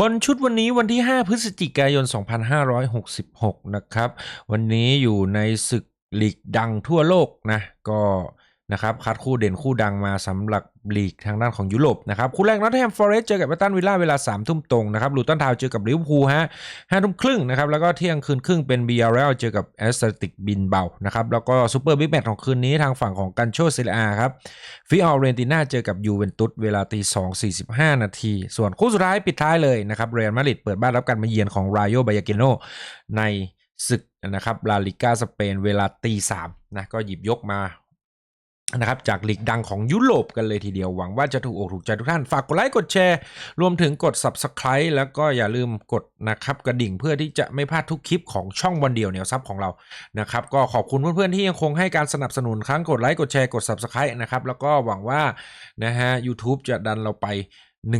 บนชุดวันนี้วันที่ 5 พฤศจิกายน 2566 นะครับ วันนี้อยู่ในศึกลีกดังทั่วโลกนะ ก็นะครับคัดคู่เด่นคู่ดังมาสำหรับ ลีกทางด้านของยุโรปนะครับคู่แรกนอตแฮมฟอเรสต์เจอกับเอตันวิลล่าเวลา3ทุ่มตรงนะครับลูตันทาวเจอกับลิเวอร์พูลฮะห้าทุ่มครึ่งนะครับแล้วก็เที่ยงคืนครึ่งเป็นบีอาร์เรลเจอกับแอสตติกบินเบานะครับแล้วก็ซูเปอร์บิ๊กแมตช์ของคืนนี้ทางฝั่งของกันโชเซเรอาครับฟิออเรนติน่าเจอกับยูเวนตุสเวลาตีสองสี่สิบห้านาทีส่วนคู่สุดท้ายปิดท้ายเลยนะครับเรอัลมาดริดเปิดบ้านรับการมาเยือนของร a โยบายาเกโนในศึกนะครับลาลิก้าสเปนเวลาตีสามนะก็หยิบยกมา นะครับจากลีกดังของยุโรปกันเลยทีเดียวหวังว่าจะถูกอกถูกใจทุกท่าน ฝากกดไลค์กดแชร์ รวมถึงกด Subscribe แล้วก็อย่าลืมกดนะครับกระดิ่งเพื่อที่จะไม่พลาดทุกคลิปของช่องวันเดียวแนวซับของเรานะครับก็ขอบคุณเพื่อนๆที่ยังคงให้การสนับสนุนครั้งกดไลค์กดแชร์กด Subscribe นะครับแล้วก็หวังว่านะฮะ YouTube จะดันเราไป1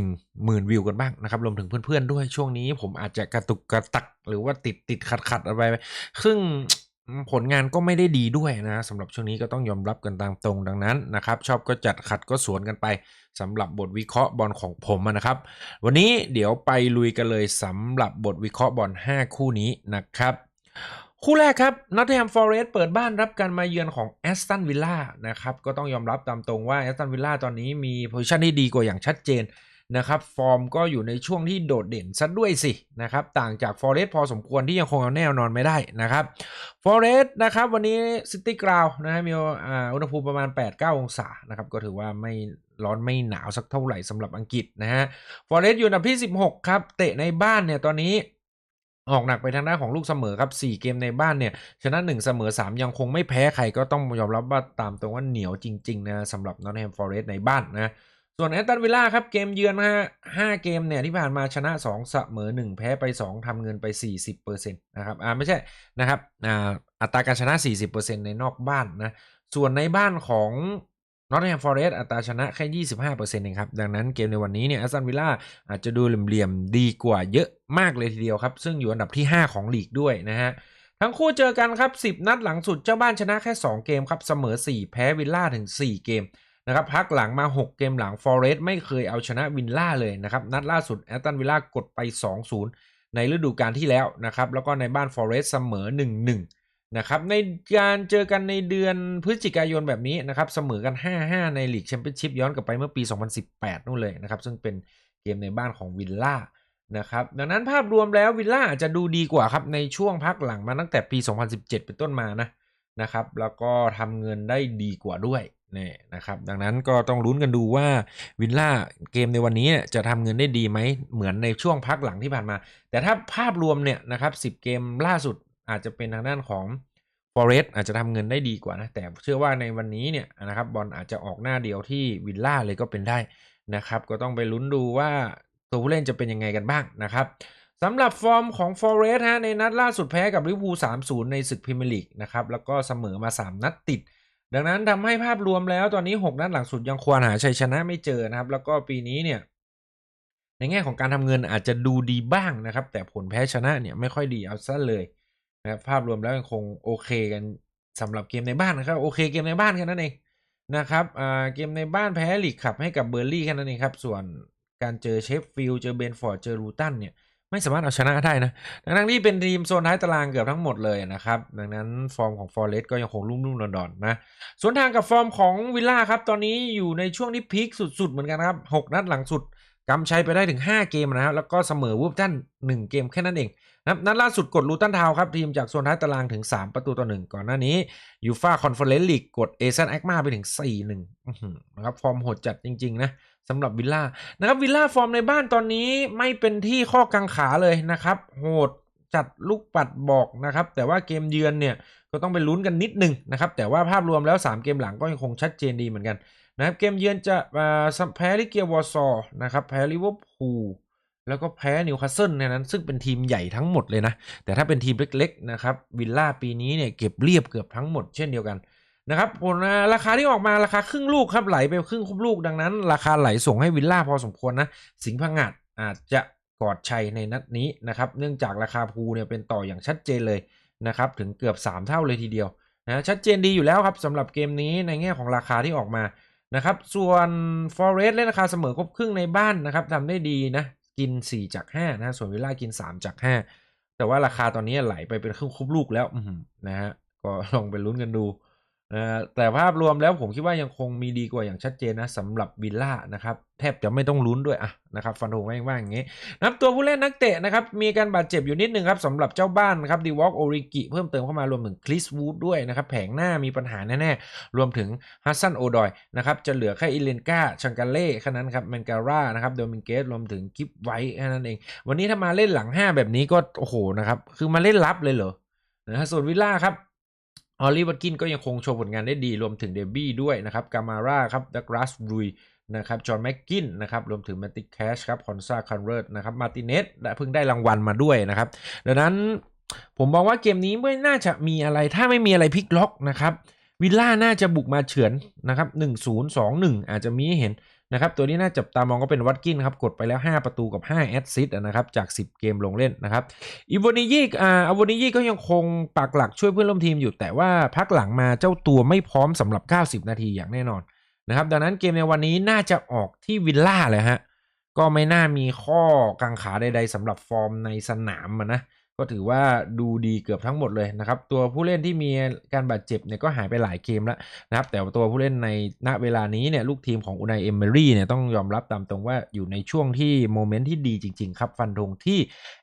0,000 วิวกันบ้างนะครับ รวมถึงเพื่อนๆด้วยช่วงนี้ผมอาจจะกระตุกกระตักหรือว่าติดติดขัดขัดอะไรไปซึ่ง ผลงานก็ไม่ได้ดีด้วยนะสำหรับช่วงนี้ก็ต้องยอมรับกันตามตรงดังนั้นนะครับ ชอบก็จัดขัดก็สวนกันไปสำหรับบทวิเคราะห์บอลของผมนะครับ วันนี้เดี๋ยวไปลุยกันเลยสำหรับบทวิเคราะห์บอล5 คู่นี้นะครับคู่แรกครับนอตแฮมฟอเรสต์เปิดบ้านรับการมาเยือนของแอสตันวิลล่านะครับก็ต้องยอมรับตามตรงว่าแอสตันวิลล่าตอนนี้มีโพซิชันที่ดีกว่าอย่างชัดเจน นะครับฟอร์มก็อยู่ในช่วงที่โดดเด่นซะด้วยสินะครับต่างจากฟอเรสต์พอสมควรที่ยังคงเอาแน่นอนไม่ได้นะครับฟอเรสต์นะครับวันนี้ซิตี้กราวนะฮะมีอ่าอุณหภูมิประมาณ 8-9 องศานะครับก็ถือว่าไม่ร้อนไม่หนาวสักเท่าไหร่สำหรับอังกฤษนะฮะฟอเรสต์อยู่อันดับที่ 16 ครับ เตะในบ้านเนี่ยตอนนี้ออกหนักไปทางด้านของลูกเสมอครับ 4 เกมในบ้านเนี่ย ชนะ 1 เสมอ 3 ยังคงไม่แพ้ใครก็ต้องยอมรับว่าตามตรงว่าเหนียวจริง ๆ นะสำหรับนอตแฮมฟอเรสต์ในบ้านนะ ส่วนแอตตันวิลล่าครับเกมเยือนนะฮะ5เกมเนี่ยที่ผ่านมาชนะ2เสมอ1 แพ้ไป 2ทำเงินไป 40%นะครับอ่าไม่ใช่นะครับอ่าอัตราการชนะ 40%ในนอกบ้านนะส่วนในบ้านของนอตแฮมฟอร์เรสต์อัตราชนะแค่ 25%เองครับ ดังนั้นเกมในวันนี้เนี่ยแอสตันวิลล่าอาจจะดูเหลี่ยมๆดีกว่าเยอะมากเลยทีเดียวครับ ซึ่งอยู่อันดับที่ 5 ของลีกด้วยนะฮะทั้งคู่เจอกันครับ 10 นัดหลังสุดเจ้าบ้านชนะแค่ 2 เกมครับ เสมอ 4 แพ้วิลล่าถึง 4 เกม นะครับพักหลังมา 6 เกมหลังฟอร์เรสต์ไม่เคยเอาชนะวิลล่าเลยนะครับ นัดล่าสุดแอตตันวิลล่ากดไป 2-0 ในฤดูกาลที่แล้วนะครับ แล้วก็ในบ้านฟอร์เรสต์เสมอ 1-1 นะครับ ในการเจอกันในเดือนพฤศจิกายนแบบนี้นะครับ เสมอกัน 5-5 ในลีกแชมเปี้ยนชิพย้อนกลับไปเมื่อปี 2018 นู่นเลยนะครับ ซึ่งเป็นเกมในบ้านของวิลล่านะครับดังนั้นภาพรวมแล้ววิลล่าจจะดูดีกว่าครับ ในช่วงพักหลังมาตั้งแต่ปี 2017 เป็นต้นมานะนะครับ แล้วก็ทำเงินได้ดีกว่าด้วย นี่นะครับดังนั้นก็ต้องลุ้นกันดูว่าวิลล่าเกมในวันนี้จะทำเงินได้ดีไหมเหมือนในช่วงพักหลังที่ผ่านมา แต่ถ้าภาพรวมเนี่ยนะครับ10 เกมล่าสุดอาจจะเป็นทางด้านของฟอเรสอาจจะทำเงินได้ดีกว่านะแต่เชื่อว่าในวันนี้เนี่ยนะครับบอลอาจจะออกหน้าเดียวที่วิลล่าเลยก็เป็นได้นะครับก็ต้องไปลุ้นดูว่าตัวผู้เล่นจะเป็นยังไงกันบ้างนะครับสำหรับฟอร์มของ f o r e s t ฮะในนัดล่าสุดแพ้กับลิเวอร์พูล3-0 ในศึกพรีเมียร์ลีกนะครับแล้วก็เสมอมา 3 นัดติด ดังนั้นทำให้ภาพรวมแล้วตอนนี้ 6 นัดหลังสุดยังควรหาชัยชนะไม่เจอนะครับ แล้วก็ปีนี้เนี่ย ในแง่ของการทำเงินอาจจะดูดีบ้างนะครับ แต่ผลแพ้ชนะเนี่ยไม่ค่อยดีเอาซะเลยนะครับภาพรวมแล้วยังคงโอเคกันสำหรับเกมในบ้านนะครับ โอเคเกมในบ้านแค่นั้นเองนะครับอ่าเกมในบ้านแพ้ลีกขับให้กับเบอร์ลี่แค่นั้นเองครับ ส่วนการเจอเชฟฟิลด์เจอเบนฟอร์ดเจอรูตันเนี่ย ไม่สามารถเอาชนะได้นะดังนั้นที่เป็นทีมโซนท้ายตารางเกือบทั้งหมดเลยนะครับ ดังนั้นฟอร์มของฟอร์เรสก็ยังคงรุ่มรุ่มดอนๆนะส่วนทางกับฟอร์มของวิลล่าครับ ตอนนี้อยู่ในช่วงที่พีคสุดๆ เหมือนกันครับ 6 นัดหลังสุดกำชัยไปได้ถึง 5 เกมนะครับ แล้วก็เสมอวูฟตัน1 เกมแค่นั้นเองนะครับนัดล่าสุดกดลูตันทาวครับ ทีมจากโซนท้ายตารางถึง 3 ประตูต่อ 1 ก่อนหน้านี้ยูฟาคอนเฟอเรนซ์ลีกกดเอเซนแอคมาไปถึง4-1นะครับฟอร์มโหดจัดจริงๆนะ สำหรับวิลล่านะครับวิลล่าฟอร์มในบ้านตอนนี้ไม่เป็นที่ข้อกังขาเลยนะครับ โหดจัดลูกปัดบอกนะครับ แต่ว่าเกมเยือนเนี่ยก็ต้องไปลุ้นกันนิดนึงนะครับ แต่ว่าภาพรวมแล้ว 3 เกมหลังก็ยังคงชัดเจนดีเหมือนกันนะครับเกมเยือนจะแพ้ลิเกียวอร์ซอนะครับแพ้ลิเวอร์พูลแล้วก็แพ้นิวคาสเซิลในนั้นซึ่งเป็นทีมใหญ่ทั้งหมดเลยนะ แต่ถ้าเป็นทีมเล็กๆนะครับวิลล่าปีนี้เนี่ยเก็บเรียบเกือบทั้งหมดเช่นเดียวกัน นะครับผลราคาที่ออกมาราคาครึ่งลูกครับไหลไปครึ่งคุบลูกดังนั้น ราคาไหลส่งให้วิลล่าพอสมควรนะ สิงห์พังงาดอาจจะกอดชัยในนัดนี้นะครับ เนื่องจากราคาภูเนี่ยเป็นต่ออย่างชัดเจนเลยนะครับถึงเกือบ 3 เท่าเลยทีเดียวนะชัดเจนดีอยู่แล้วครับสำหรับเกมนี้ในแง่ของราคาที่ออกมานะครับส่วน f o r e s t เล่นราคาเสมอครบครึ่งในบ้านนะครับทำได้ดีนะกิน 4 จาก 5 นะฮะส่วนวิลล่ากิน 3 จาก 5 แต่ว่าราคาตอนนี้ไหลไปเป็นครึ่งครบลูกแล้วนะฮะก็ลองไปลุ้นกันดู นะแต่ภาพรวมแล้วผมคิดว่ายังคงมีดีกว่าอย่างชัดเจนนะสำหรับวิลล่านะครับแทบจะไม่ต้องลุ้นด้วยอะนะครับฟันธงว้ว่าอย่างงี้นับตัวผู้เล่นนักเตะนะครับมีการบาดเจ็บอยู่นิดนึงครับสำหรับเจ้าบ้านครับดีวอล์กโอริกิเพิ่มเติมเข้ามารวมถึงคริสวูดด้วยนะครับแผงหน้ามีปัญหาแน่ๆ รวมถึงฮัสซันโอดอยนะครับจะเหลือแค่อิเลนกาชังกาเล่แค่นั้นครับแมนการ่านะครับโดมิงเกสรวมถึงกิฟไว้แค่นั้นเอง วันนี้ถ้ามาเล่นหลัง 5 แบบนี้ก็โอ้โหนะครับคือมาเล่นรับเลยเหรอนะฮะส่วนวิลล่าครับ ออลลี่วัตกินก็ยังคงโชว์ผลงานได้ดีรวมถึงเดบี้ด้วยนะครับกามาร่าครับดักรัสรุยนะครับจอห์นแม็กกินนะครับรวมถึงแมตติแคชครับคอนซาคันเวิร์ดนะครับมาติเนสเพิ่งได้รางวัลมาด้วยนะครับ ดังนั้นผมมองว่าเกมนี้ไม่น่าจะมีอะไรถ้าไม่มีอะไรพลิกล็อกนะครับวิลล่าน่าจะบุกมาเฉือนนะครับ1 0 2 1 อาจจะมีให้เห็น นะครับตัวนี้น่าจับตามองก็เป็นวัตกินครับกดไปแล้ว 5 ประตูกับ 5 แอสซิสต์นะครับจาก 10 เกมลงเล่นนะครับอีโวนิยี่อ่าอโวนิยี่ก็ยังคงปักหลักช่วยเพื่อนร่วมทีมอยู่ แต่ว่าพักหลังมาเจ้าตัวไม่พร้อมสำหรับ 90 นาทีอย่างแน่นอนนะครับดังนั้นเกมในวันนี้น่าจะออกที่วิลล่าเลยฮะก็ไม่น่ามีข้อกังขาใดๆสำหรับฟอร์มในสนามนะ ก็ถือว่าดูดีเกือบทั้งหมดเลยนะครับ ตัวผู้เล่นที่มีการบาดเจ็บเนี่ยก็หายไปหลายเกมแล้วนะครับ แต่ตัวผู้เล่นในณเวลานี้เนี่ยลูกทีมของอุนายเอมเมอรี่เนี่ยต้องยอมรับตามตรงว่าอยู่ในช่วงที่โมเมนต์ที่ดีจริง ๆ ครับ ฟันธงที่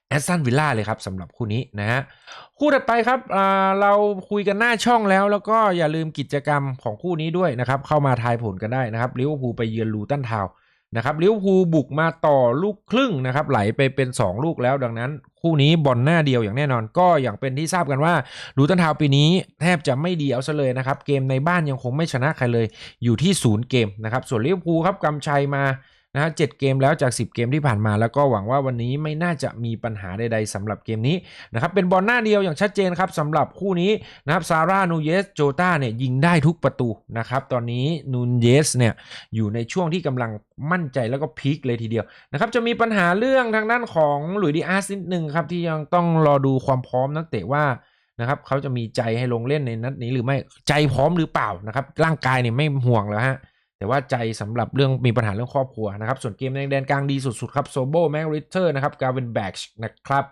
แอสตันวิลล่าเลยครับสำหรับคู่นี้นะฮะคู่ถัดไปครับเราคุยกันหน้าช่องแล้ว แล้วก็อย่าลืมกิจกรรมของคู่นี้ด้วยนะครับ เข้ามาทายผลกันได้นะครับลิเวอร์พูลไปเยือนลูตันทาวน์ นะครับลิเวอร์พูลบุกมาต่อลูกครึ่งนะครับไหลไปเป็น 2 ลูกแล้วดังนั้น คู่นี้บอลหน้าเดียวอย่างแน่นอน ก็อย่างเป็นที่ทราบกันว่าลูตันทาวปีนี้แทบจะไม่ดีเอาซะเลยนะครับ เกมในบ้านยังคงไม่ชนะใครเลยอยู่ที่ศูนย์เกมนะครับส่วนลิเวอร์พูลครับกำชัยมา นะฮะเจ็ดเกมแล้วจาก 10 เกมที่ผ่านมา แล้วก็หวังว่าวันนี้ไม่น่าจะมีปัญหาใดๆสำหรับเกมนี้นะครับเป็นบอลหน้าเดียวอย่างชัดเจนครับสำหรับคู่นี้นะครับซาร่านูเยสโจตาเนี่ยยิงได้ทุกประตูนะครับตอนนี้นูนเยสเนี่ยอยู่ในช่วงที่กำลังมั่นใจแล้วก็พีคเลยทีเดียวนะครับจะมีปัญหาเรื่องทางด้านของหลุยส์ดีอาร์สนิดนึงครับที่ยังต้องรอดูความพร้อมนักเตะว่านะครับเขาจะมีใจให้ลงเล่นในนัดนี้หรือไม่ใจพร้อมหรือเปล่านะครับร่างกายเนี่ยไม่ห่วงแล้วฮะ แต่ว่าใจสำหรับเรื่องมีปัญหาเรื่องครอบครัวนะครับ ส่วนเกมในแดนกลางดีสุดๆครับโซโบแมกริเตอร์นะครับกาเวนแบ็กนะครับ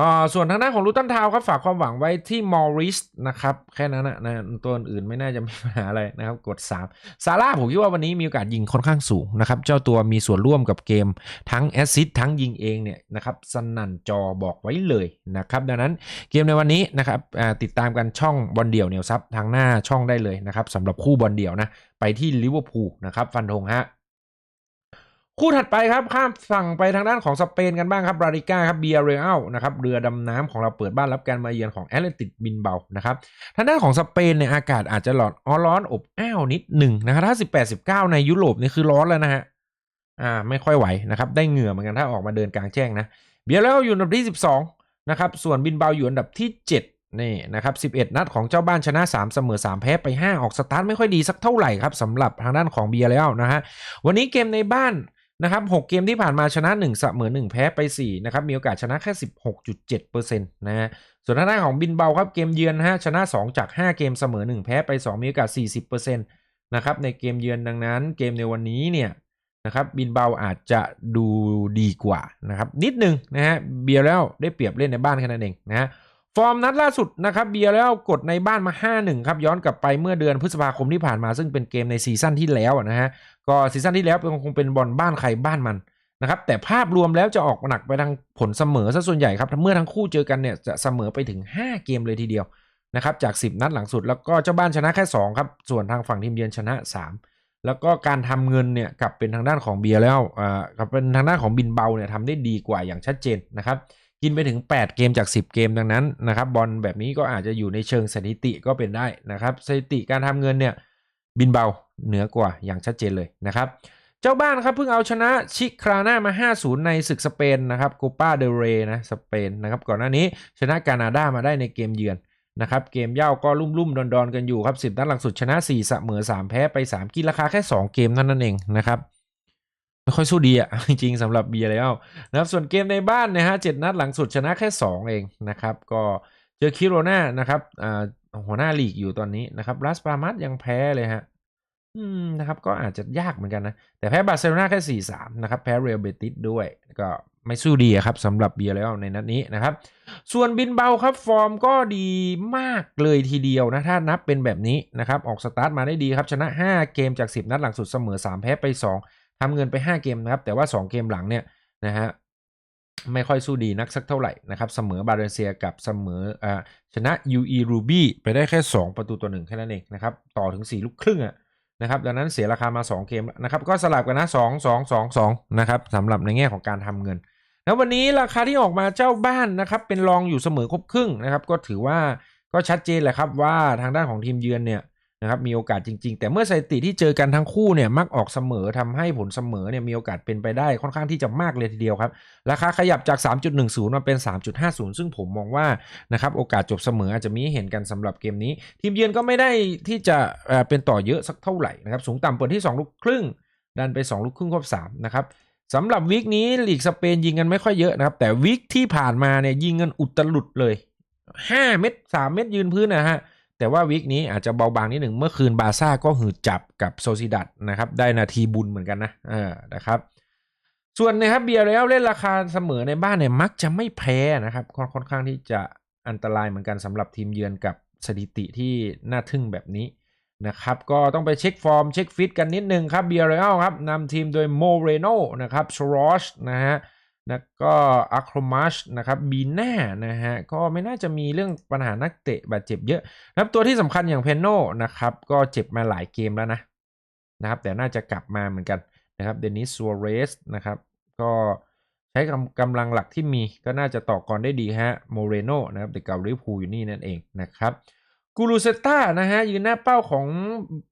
อ่าส่วนทางด้านของลูตันทาวครับฝากความหวังไว้ที่มอริสนะครับแค่นั้นนะนะตัวอื่นไม่น่าจะมีปัญหาอะไรนะครับ กด 3 ซาร่าผมคิดว่าวันนี้มีโอกาสยิงค่อนข้างสูงนะครับ เจ้าตัวมีส่วนร่วมกับเกมทั้งแอสซิสทั้งยิงเองเนี่ยนะครับสนั่นจอบอกไว้เลยนะครับ ดังนั้นเกมในวันนี้นะครับติดตามกันช่องบอลเดี่ยวเหนียวซับทางหน้าช่องได้เลยนะครับสำหรับคู่บอลเดี่ยวนะ ไปที่ลิเวอร์พูลนะครับฟันธงฮะคู่ถัดไปครับข้ามฝั่งไปทางด้านของสเปนกันบ้างครับบราริก้าครับเบียเรอัลนะครับเรือดำน้ำของเราเปิดบ้านรับการมาเยือนของแอตเลติกบินเบานะครับทางด้านของสเปนเนี่ยอากาศอาจจะร้อนอ๋อร้อนอบอ้าวนิดหนึ่งนะครับถ้า18 19ในยุโรปนี่คือร้อนแล้วนะฮะอ่าไม่ค่อยไหวนะครับได้เหงื่อเหมือนกันถ้าออกมาเดินกลางแจ้งนะเบียเรอัลอยู่อันดับที่12นะครับส่วนบินเบาอยู่อันดับที่7 นี่นะครับ 11 นัดของเจ้าบ้านชนะ 3 เสมอ 3 แพ้ไป 5 ออกสตาร์ทไม่ค่อยดีสักเท่าไหร่ครับสำหรับทางด้านของเบียร์แล้วนะฮะ วันนี้เกมในบ้านนะครับ6เกมที่ผ่านมาชนะ 1 เสมอ 1 แพ้ไป 4 นะครับ มีโอกาสชนะแค่ 16.7%นะฮะ ส่วนทางด้านของบินเบาครับ เกมเยือนฮะชนะ 2 จาก 5 เกมเสมอ 1 แพ้ไป 2 มีโอกาส 40%นะครับ ในเกมเยือนดังนั้น เกมในวันนี้เนี่ยนะครับบินเบาอาจจะดูดีกว่านะครับนิดนึงนะฮะเบียร์แล้วได้เปรียบเล่นในบ้านแค่นั้นเองนะฮะ ฟอร์มนัดล่าสุดนะครับเบียร์แล้วกดในบ้านมา 5-1 ครับ ย้อนกลับไปเมื่อเดือนพฤษภาคมที่ผ่านมาซึ่งเป็นเกมในซีซั่นที่แล้วนะฮะก็ซีซั่นที่แล้วก็คงเป็นบอลบ้านใครบ้านมันนะครับแต่ภาพรวมแล้วจะออกหนักไปทางผลเสมอซะส่วนใหญ่ครับเมื่อทั้งคู่เจอกันเนี่ยจะเสมอไปถึง 5 เกมเลยทีเดียวนะครับจาก 10 นัดหลังสุด แล้วก็เจ้าบ้านชนะแค่2ครับส่วนทางฝั่งทีมเยือนชนะ 3 แล้วก็การทำเงินเนี่ยกลับเป็นทางด้านของเบียร์แล้วอ่ากลับเป็นทางด้านของบินเบาเนี่ยทำได้ดีกว่าอย่างชัดเจนนะครับ กินไปถึง 8 เกมจาก 10 เกมดังนั้นนะครับบอลแบบนี้ก็อาจจะอยู่ในเชิงสถิติก็เป็นได้นะครับสถิติการทำเงินเนี่ยบินเบาเหนือกว่าอย่างชัดเจนเลยนะครับเจ้าบ้านครับเพิ่งเอาชนะชิคราน่ามา 5-0 ในศึกสเปนนะครับโกปาเดเรนะสเปนนะครับก่อนหน้านี้ชนะกานาดามาได้ในเกมเยือนนะครับเกมเย่าก็ลุ่มๆดอนๆกันอยู่ครับสิบนัดหลังสุดชนะ 4 เสมอ 3 แพ้ไป 3 กินราคาแค่ 2 เกมเท่านั้นเองนะครับ ไม่ค่อยสู้ดีอะ จริงสำหรับเบียร์แล้วนะครับส่วนเกมในบ้านนะฮะเจ็ดนัดหลังสุดชนะแค่ 2 เองนะครับ ก็เจอคิโรนานะครับอ่าหัวหน้าลีกอยู่ตอนนี้นะครับรัสปามัสยังแพ้เลยฮะอืมนะครับก็อาจจะยากเหมือนกันนะ แต่แพ้บาร์เซโลนาแค่ 4-3 นะครับ แพ้เรอัลเบติสด้วย ก็ไม่สู้ดีอะครับสำหรับเบียร์แล้วในนัดนี้นะครับ ส่วนบินเบาครับฟอร์มก็ดีมากเลยทีเดียวนะ ถ้านับเป็นแบบนี้นะครับ ออกสตาร์ทมาได้ดีครับ ชนะ 5 เกมจาก 10 นัดหลังสุดเสมอ 3 แพ้ไป 2 ทำเงินไป 5 เกมนะครับ แต่ว่า 2 เกมหลังเนี่ยนะฮะไม่ค่อยสู้ดีนักสักเท่าไหร่นะครับ เสมอบาเลนเซียกับเสมออ่าชนะ UE Ruby ไปได้แค่ 2 ประตูต่อหนึ่งแค่นั้นเองนะครับ ต่อถึง 4 ลูกครึ่งอะนะครับดังนั้นเสียราคามา 2 เกมนะครับ ก็สลับกันนะ 2 2 2 2 นะครับสำหรับในแง่ของการทำเงินแล้ววันนี้ราคาที่ออกมาเจ้าบ้านนะครับ เป็นรองอยู่เสมอครบครึ่งนะครับ ก็ถือว่าก็ชัดเจนแหละครับว่าทางด้านของทีมเยือนเนี่ย นะครับมีโอกาสจริง ๆ แต่เมื่อสถิติที่เจอกันทั้งคู่เนี่ยมักออกเสมอทำให้ผลเสมอเนี่ยมีโอกาสเป็นไปได้ค่อนข้างที่จะมากเลยทีเดียวครับ ราคาขยับจาก 3.10 มาเป็น 3.50 ซึ่งผมมองว่านะครับโอกาสจบเสมออาจจะมีเห็นกันสำหรับเกมนี้ ทีมเยือนก็ไม่ได้ที่จะเป็นต่อเยอะสักเท่าไหร่นะครับสูงต่ำเปิดที่ 2 ลูกครึ่ง ดันไป 2 ลูกครึ่งครบ3นะครับสำหรับวิกนี้ลีกสเปนยิงกันไม่ค่อยเยอะนะครับแต่วิกที่ผ่านมาเนี่ยยิงกันอุตลุดเลย 5 เม็ด3เม็ดยืนพื้นนะฮะ แต่ว่าวิกนี้อาจจะเบาบางนิดหนึ่งเมื่อคืนบาซ่าก็หืดจับกับโซซิดัดนะครับได้นาทีบุญเหมือนกันนะเออนะครับส่วนนะครับเบียร์แล้วเล่นราคาเสมอในบ้านเนี่ยมักจะไม่แพ้นะครับค่อนข้างที่จะอันตรายเหมือนกันสำหรับทีมเยือนกับสถิติที่น่าทึ่งแบบนี้นะครับก็ต้องไปเช็คฟอร์มเช็คฟิตกันนิดนึงครับเบียร์เรลครับนำทีมโดยโมเรโนนะครับชรอชนะฮะ แล้วก็อะโครมัชนะครับบีน่านะฮะก็ไม่น่าจะมีเรื่องปัญหานักเตะบาดเจ็บเยอะนะครับตัวที่สำคัญอย่างเพนโนนะครับก็เจ็บมาหลายเกมแล้วนะนะครับแต่น่าจะกลับมาเหมือนกันนะครับเดนิสซัวเรสนะครับก็ใช้กำกำลังหลักที่มีก็น่าจะต่อกรได้ดีฮะโมเรโนนะครับเด็กเก่าลิเวอร์พูลอยู่นี่นั่นเองนะครับ กูรูเซต้านะฮะยืนหน้าเป้าของ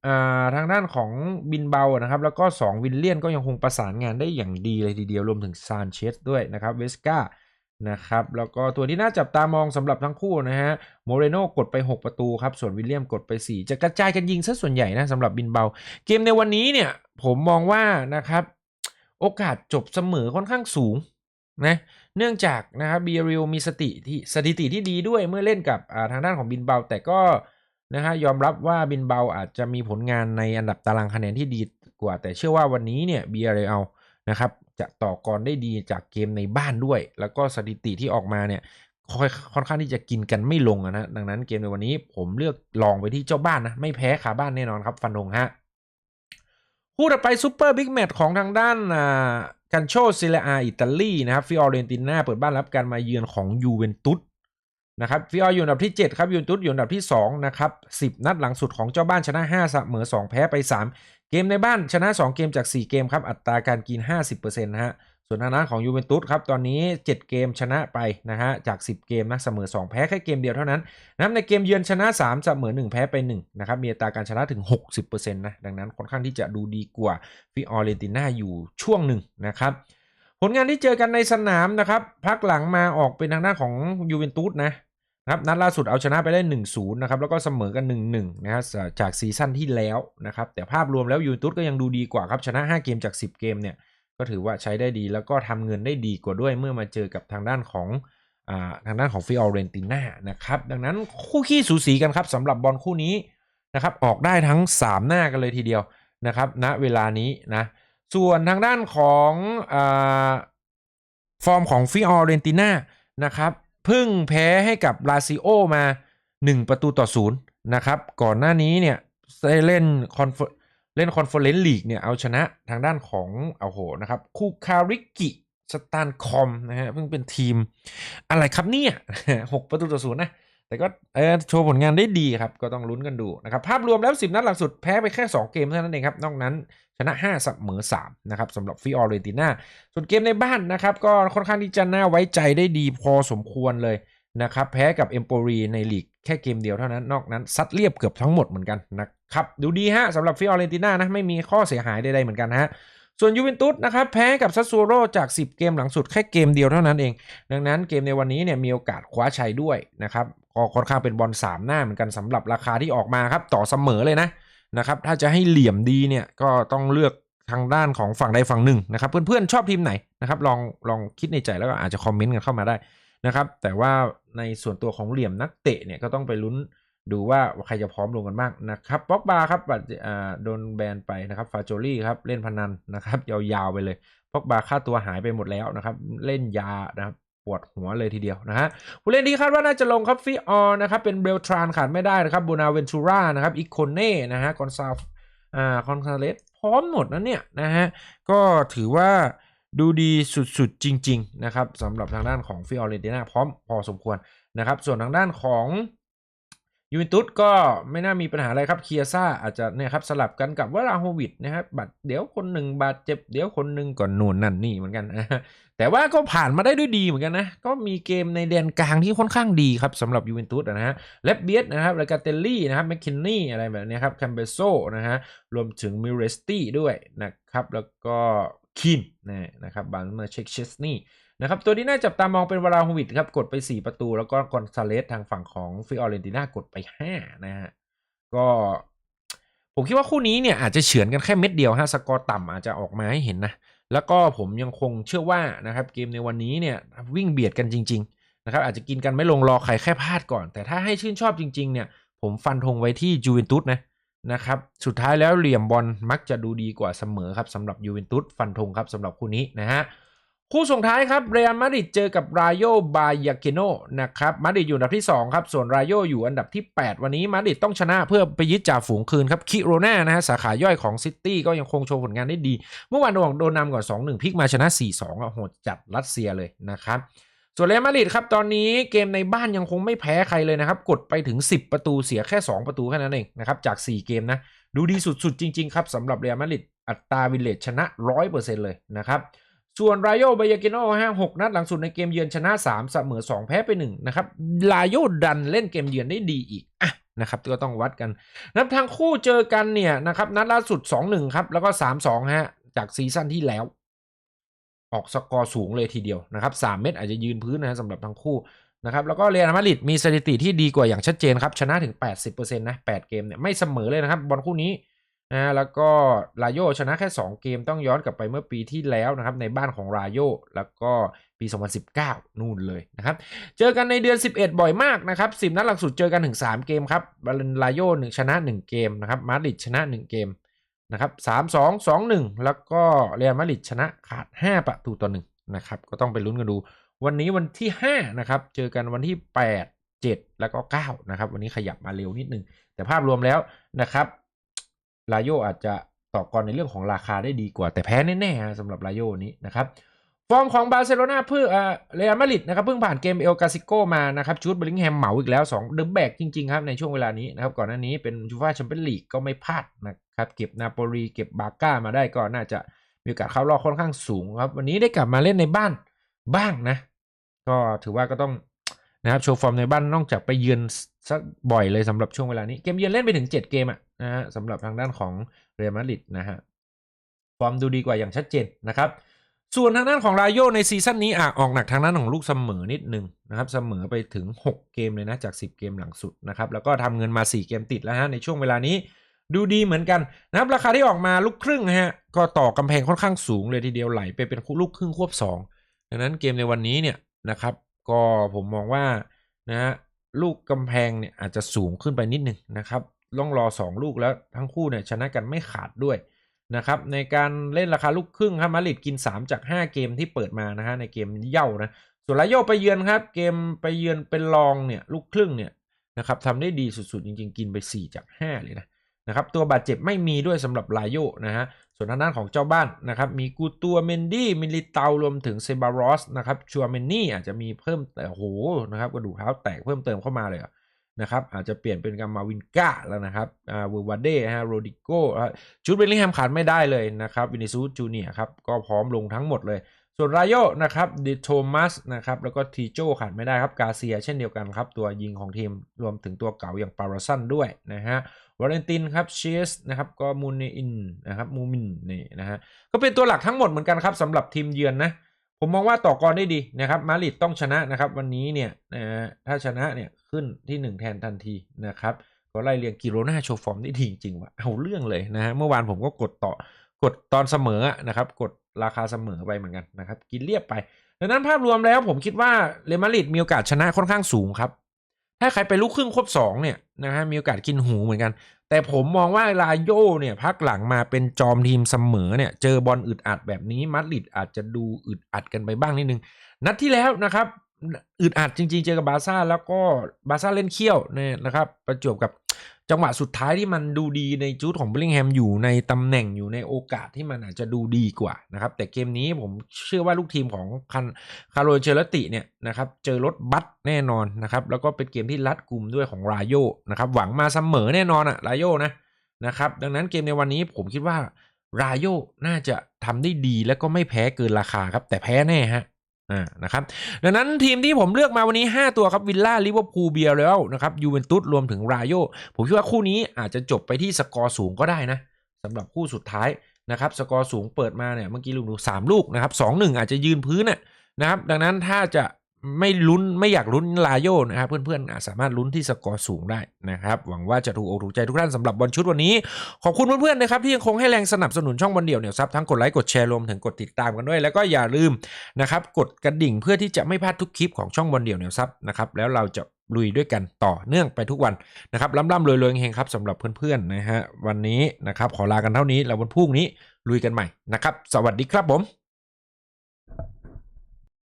อาทางด้านของบินเบานะครับ แล้วก็ 2 วิลเลียนก็ยังคงประสานงานได้อย่างดีเลยทีเดียวรวมถึงซานเชสด้วยนะครับเวสกานะครับแล้วก็ตัวที่น่าจับตามองสำหรับทั้งคู่นะฮะโมเรโนกดไป 6 ประตูครับ ส่วนวิลเลียมกดไป 4 จะกระจายกันยิงซะส่วนใหญ่นะสำหรับบินเบา เกมในวันนี้เนี่ยผมมองว่านะครับ โอกาสจบเสมอค่อนข้างสูงนะ เนื่องจากนะครับบีเรียมีสติที่สถิติที่ดีด้วยเมื่อเล่นกับทางด้านของบินเบา แต่ก็นะฮะยอมรับว่าบินเบาอาจจะมีผลงานในอันดับตารางคะแนนที่ดีกว่า แต่เชื่อว่าวันนี้เนี่ยบีเรียนะครับจะต่อกรได้ดีจากเกมในบ้านด้วย แล้วก็สถิติที่ออกมาเนี่ยค่อยค่อนข้างที่จะกินกันไม่ลงอะนะดังนั้นเกมในวันนี้ผมเลือกลองไปที่เจ้าบ้านนะไม่แพ้ขาบ้านแน่นอนครับฟันธงฮะคู่ต่อไปซูเปอร์บิ๊กแมตช์ของทางด้านอ่า กันโชซิเลอาอิตาลีนะครับฟิออเรนติน่าเปิดบ้านรับการมาเยือนของยูเวนตุสนะครับฟิอออยู่อันดับที่ 7 ครับยูเวนตุสอยู่อันดับที่2นะครับ10 นัดหลังสุดของเจ้าบ้านชนะ5เสมอ2 แพ้ไป 3 เกมในบ้านชนะ 2 เกมจาก 4 เกมครับอัตราการกิน 50%นะฮะ ส่วนทางด้านของยูเวนตุสครับตอนนี้ 7 เกมชนะไปนะฮะจาก 10 เกมนะเสมอ 2 แพ้แค่เกมเดียวเท่านั้นนะในเกมเยือนชนะ 3 เสมอ 1 แพ้ไป1นะครับมีอัตราการชนะถึง 60%นะดังนั้นค่อนข้างที่จะดูดีกว่าฟิออเรนติน่าอยู่ช่วงหนึ่งนะครับผลงานที่เจอกันในสนามนะครับพักหลังมาออกเป็นทางด้านของยูเวนตุสนะนะครับนัดล่าสุดเอาชนะไปได้ 1-0นะครับแล้วก็เสมอกัน 1-1นะฮะจากซีซั่นที่แล้วนะครับแต่ภาพรวมแล้วยูเวนตุสก็ยังดูดีกว่าครับชนะ 5 เกมจาก 10 เกมเนี่ย ก็ถือว่าใช้ได้ดีแล้วก็ทำเงินได้ดีกว่าด้วยเมื่อมาเจอกับทางด้านของอทางด้านของฟิออเรนติน่านะครับดังนั้นคู่ขี้สูสีกันครับสำหรับบอลคู่นี้นะครับออกได้ทั้ง 3 หน้ากันเลยทีเดียวนะครับณเวลานี้นะส่วนทางด้านของอฟอร์มของฟิออเรนติน่านะครับเพิ่งแพ้ให้กับลาซิโอมา 1 ประตูต่อศูนย์นะครับก่อนหน้านี้เนี่ยได้เล่นคอนเฟ เล่นคอนเฟอเรนซ์ลีกเนี่ยเอาชนะทางด้านของเอาโหนะครับคูคาริกิสตานคอมนะฮะเพิ่งเป็นทีมอะไรครับเนี่ยหกประตูต่อศูนย์นะ แต่ก็เออโชว์ผลงานได้ดีครับ ก็ต้องลุ้นกันดูนะครับภาพรวมแล้ว 10 นัดหลังสุดแพ้ไปแค่ 2 เกมเท่านั้นเองครับ นอกนั้นชนะ5เสมอ3นะครับสำหรับฟิออเรนติน่าส่วนเกมในบ้านนะครับ ก็ค่อนข้างที่จะน่าไว้ใจได้ดีพอสมควรเลย นะครับแพ้กับเอมโปรีในลีกแค่เกมเดียวเท่านั้น นอกนั้นซัดเรียบเกือบทั้งหมดเหมือนกันนะครับดูดีฮะสำหรับฟิออเรนติน่านะไม่มีข้อเสียหายใดๆเหมือนกันฮะส่วนยูเวนตุสนะครับแพ้กับซัสซัวโรจาก 10 เกมหลังสุดแค่เกมเดียวเท่านั้นเอง ดังนั้นเกมในวันนี้เนี่ยมีโอกาสคว้าชัยด้วยนะครับก็ค่อนข้างเป็นบอล3 หน้าเหมือนกันสำหรับราคาที่ออกมาครับต่อเสมอเลยนะนะครับถ้าจะให้เหลี่ยมดีเนี่ยก็ต้องเลือกทางด้านของฝั่งใดฝั่งหนึ่งนะครับเพื่อนๆชอบทีมไหนนะครับลองลองคิดในใจแล้วก็อาจจะคอมเมนต์กันเข้ามาได้ นะครับ แต่ว่าในส่วนตัวของเหลี่ยมนักเตะเนี่ยก็ต้องไปลุ้นดูว่าใครจะพร้อมลงกันบ้างนะครับป็อกบาครับโดนแบนไปนะครับฟาโจลี่ครับเล่นพนันนะครับยาวๆไปเลยพอกบาค่าตัวหายไปหมดแล้วนะครับเล่นยานะครับปวดหัวเลยทีเดียวนะฮะผู้เล่นที่คาดว่าน่าจะลงครับฟิออนะครับเป็นเบลทรานขาดไม่ได้นะครับโบนาเวนทูรานะครับอีโคเน่นะฮะกอนซาอ่าคอนซาเลสพร้อมหมดนะเนี่ยนะฮะก็ถือว่า ดูดีสุดๆจริง ๆ นะครับสำหรับทางด้านของฟิออเรนติน่าพร้อมพอสมควรนะครับ ส่วนทางด้านของยูเวนตุสก็ไม่น่ามีปัญหาอะไรครับเคียซ่าอาจจะเนี่ยครับสลับกันกับวราโฮวิดนะครับบัตรเดี๋ยวคนหนึ่งบาดเจ็บเดี๋ยวคนหนึ่งก่อนนูนนั่นนี่เหมือนกันนะแต่ว่าก็ผ่านมาได้ด้วยดีเหมือนกันนะ ก็มีเกมในแดนกลางที่ค่อนข้างดีครับสำหรับยูเวนตุสนะฮะเลบเบียสนะครับแล้วก็เตลลี่นะครับแมคคินนี่อะไรแบบนี้ครับแคมเบโซนะฮะรวมถึงมิเรสตี้ด้วยนะครับแล้วก็ คินนะครับบานเมอร์เช็คเชสนี่นะครับตัวที่น่าจับตามองเป็นวราโฮวิดครับกดไป 4 ประตู แล้วก็กอนซาเลสทางฝั่งของฟิออเรนติน่ากดไป 5 นะฮะก็ผมคิดว่าคู่นี้เนี่ยอาจจะเฉือนกันแค่เม็ดเดียวฮะสกอร์ต่ำอาจจะออกมาให้เห็นนะแล้วก็ผมยังคงเชื่อว่านะครับเกมในวันนี้เนี่ยวิ่งเบียดกันจริงๆนะครับอาจจะกินกันไม่ลงรอใครแค่พลาดก่อน แต่ถ้าให้ชื่นชอบจริงๆเนี่ยผมฟันธงไว้ที่จูเวนตุสนะ นะครับ สุดท้ายแล้วเหลี่ยมบอลมักจะดูดีกว่าเสมอครับสำหรับยูเวนตุสฟันธงครับสำหรับคู่นี้นะฮะคู่ส่งท้ายครับเรอัลมาดริดเจอกับรายโยบายาเกโนนะครับมาดริดอยู่อันดับที่ 2 ครับ ส่วนรายโยอยู่อันดับที่ 8 วันนี้มาดริดต้องชนะเพื่อไปยึดจ่าฝูงคืนครับคิโรนานะฮะสาขาย่อยของซิตี้ก็ยังคงโชว์ผลงานได้ดี เมื่อวานโดนโดนนำก่อน 2-1พลิกมาชนะ 4-2อะโหดจัดรัสเซียเลยนะครับ ส่วนเรอัลมาดริดครับตอนนี้เกมในบ้านยังคงไม่แพ้ใครเลยนะครับ กดไปถึง 10 ประตูเสียแค่ 2 ประตูแค่นั้นเองนะครับจาก 4 เกมนะ ดูดีสุดๆ จริง ๆ ครับสำหรับเรอัลมาดริดอัตราวินเลจชนะ 100%เลยนะครับส่วนรายโยบายาเกโน่ฮะหกนัดหลังสุดในเกมเยือนชนะ 3 เสมอ 2 แพ้ไป1นะครับรายโยดันเล่นเกมเยือนได้ดีอีกอะนะครับก็ต้องวัดกันนับทางคู่เจอกันเนี่ยนะครับนัดล่าสุด 2-1 ครับแล้วก็ 3-2 ฮะจากซีซั่นที่แล้ว ออกสกอร์สูงเลยทีเดียวนะครับ3เม็ดอาจจะยืนพื้นนะฮะสำหรับทั้งคู่นะครับแล้วก็เรอัลมาดริดมีสถิติที่ดีกว่าอย่างชัดเจนครับชนะถึง 80%นะ8เกมเนี่ยไม่เสมอเลยนะครับบอลคู่นี้นะแล้วก็รายโยชนะแค่ 2 เกมต้องย้อนกลับไปเมื่อปีที่แล้วนะครับในบ้านของรายโยแล้วก็ปี 2019 นู่นเลยนะครับเจอกันในเดือน 11 บ่อยมากนะครับ10 นัดหลังสุดเจอกันถึง 3 เกมครับลนรายโยหนึ่งชนะ 1 เกมนะครับมาดริดชนะ 1 เกม นะครับ3 2 2 1แล้วก็เรอัลมาดริดชนะขาด 5 ประตูต่อ1นะครับ ก็ต้องไปลุ้นกันดู วันนี้วันที่ 5 นะครับ เจอกันวันที่ 8 7 แล้วก็ 9 นะครับ วันนี้ขยับมาเร็วนิดนึง แต่ภาพรวมแล้วนะครับลาโยอาจจะต่อกรในเรื่องของราคาได้ดีกว่า แต่แพ้แน่ๆสำหรับลาโยนี้นะครับ ฟอร์มของบาร์เซโลนาเพื่อเออรอัลมาดริดนะครับเพิ่งผ่านเกมเอลกาซิโกมานะครับจูดบลลิงแฮมเหมาอีกแล้ว2ดึงแบกจริงๆครับในช่วงเวลานี้นะครับก่อนหน้านี้เป็นจูฟ่าแชมเปี้ยนลีกก็ไม่พลาดนะครับเก็บนาโปลีเก็บบาก้ามาได้ก็น่าจะมีโอกาสเข้ารอบค่อนข้างสูงครับ วันนี้ได้กลับมาเล่นในบ้านบ้างนะ ก็ถือว่าก็ต้องนะครับโชว์ฟอร์มในบ้านนอกจากไปเยือนสักบ่อยเลยสำหรับช่วงเวลานี้เกมเยือนเล่นไปถึง 7 เกมอะนะฮะสำหรับทางด้านของเรอัลมาดริดนะฮะฟอร์มดูดีกว่าอย่างชัดเจนนะครับ ส่วนทางด้านของรายโยในซีซั่นนี้อะออกหนักทางด้านของลูกเสมอนิดนึงนะครับเสมอไปถึง 6 เกมเลยนะจาก 10 เกมหลังสุดนะครับแล้วก็ทำเงินมา 4 เกมติดแล้วฮะในช่วงเวลานี้ดูดีเหมือนกันนะครับราคาที่ออกมาลูกครึ่งฮะก็ต่อกำแพงค่อนข้างสูงเลยทีเดียวไหลไปเป็นลูกครึ่งควบ 2 ดังนั้นเกมในวันนี้เนี่ยนะครับก็ผมมองว่านะฮะลูกกำแพงเนี่ยอาจจะสูงขึ้นไปนิดนึงนะครับต้องรอ 2 ลูกแล้วทั้งคู่เนี่ยชนะกันไม่ขาดด้วย นะครับในการเล่นราคาลูกครึ่งครับมาดริดกิน 3 จาก 5 เกมที่เปิดมานะฮะในเกมเย่านะส่วนลาโยไปเยือนครับเกมไปเยือนเป็นรองเนี่ยลูกครึ่งเนี่ยนะครับทำได้ดีสุดๆ จริงๆ กินไป 4 จาก 5 เลยนะนะครับตัวบาดเจ็บไม่มีด้วยสำหรับลาโยนะฮะส่วนทางด้านของเจ้าบ้านนะครับมีกูตัวเมนดี้มิลิเตารวมถึงเซบารอสนะครับชัวเมนนี่อาจจะมีเพิ่มแต่โหนะครับกระดูกเท้าแตกเพิ่มเติมเข้ามาเลย นะครับอาจจะเปลี่ยนเป็นกามาวินกาแล้วนะครับอ่าเวอร์วาเดฮะโรดิโกชุดเบลลิงแฮมขาดไม่ได้เลยนะครับวินิซูจูเนียครับก็พร้อมลงทั้งหมดเลย ส่วนรายโยนะครับดิโทมัสนะครับแล้วก็ทีโจขาดไม่ได้ครับกาเซียเช่นเดียวกันครับ ตัวยิงของทีมรวมถึงตัวเก่าอย่างปาราซันด้วยนะฮะวาเลนตินครับเชสนะครับก็มูนอินนะครับมูมินนี่นะฮะก็เป็นตัวหลักทั้งหมดเหมือนกันครับสำหรับทีมเยือนนะ ผมมองว่าต่อกรได้ดีนะครับมาริดต้องชนะนะครับวันนี้เนี่ยนะถ้าชนะเนี่ยขึ้นที่ 1 แทนทันทีนะครับก็ไล่เรียงกิโรนาโชว์ฟอร์มได้ดีจริงๆว่ะเอาเรื่องเลยนะฮะเมื่อวานผมก็กดต่อกดตอนเสมอนะครับกดราคาเสมอไปเหมือนกันนะครับกินเรียบไปดังนั้นภาพรวมแล้วผมคิดว่าเรอัลมาริดมีโอกาสชนะค่อนข้างสูงครับถ้าใครไปลูกครึ่งควบสองเนี่ยนะฮะมีโอกาสกินหูเหมือนกัน แต่ผมมองว่าลาโยเนี่ยพักหลังมาเป็นจอมทีมเสมอเนี่ย เจอบอลอึดอัดแบบนี้มาดริดอาจจะดูอึดอัดกันไปบ้างนิดนึง นัดที่แล้วนะครับอึดอัดจริงๆ เจอกับบาซ่าแล้วก็บาซ่าเล่นเขี้ยวเนี่ยนะครับ ประจวบกับ จังหวะสุดท้ายที่มันดูดีในจุดของเบลลิงแฮมอยู่ในตำแหน่งอยู่ในโอกาสที่มันอาจจะดูดีกว่านะครับแต่เกมนี้ผมเชื่อว่าลูกทีมของคันคาร์โลเชลติเนี่ยนะครับเจอรถบัสแน่นอนนะครับแล้วก็เป็นเกมที่รัดกลุ่มด้วยของรายโยนะครับหวังมาเสมอแน่นอนอะรายโยนะนะครับดังนั้นเกมในวันนี้ผมคิดว่ารายโยน่าจะทำได้ดีแล้วก็ไม่แพ้เกินราคาครับแต่แพ้แน่ฮะ อ่านะครับดังนั้นทีมที่ผมเลือกมาวันนี้ 5 ตัวครับวิลล่าลิเวอร์พูลเบียร์แล้วนะครับยูเวนตุสรวมถึงรายโยผมคิดว่าคู่นี้อาจจะจบไปที่สกอร์สูงก็ได้นะสำหรับคู่สุดท้ายนะครับสกอร์สูงเปิดมาเนี่ยเมื่อกี้ลุงดูสามลูกนะครับสองหนึ่งอาจจะยืนพื้นน่ะนะครับดังนั้นถ้าจะ ไม่ลุ้นไม่อยากลุ้นลาโยนะครับเพื่อนๆสามารถลุ้นที่สกอร์สูงได้นะครับหวังว่าจะถูกอกถูกใจทุกท่านสำหรับบอลชุดวันนี้ ขอบคุณเพื่อนๆนะครับที่ยังคงให้แรงสนับสนุนช่องบอลเดี่ยวเนี่ยซับทั้งกดไลค์กดแชร์รวมถึงกดติดตามกันด้วย แล้วก็อย่าลืมนะครับกดกระดิ่งเพื่อที่จะไม่พลาดทุกคลิปของช่องบอลเดี่ยวเนี่ยซับนะครับแล้วเราจะลุยด้วยกันต่อเนื่องไปทุกวันนะครับล่ำๆรวยๆเฮงครับสำหรับเพื่อนๆนะฮะวันนี้นะครับขอลากันเท่านี้แล้ววันพรุ่งนี้ลุยกันใหม่นะครับสวัสดีครับผม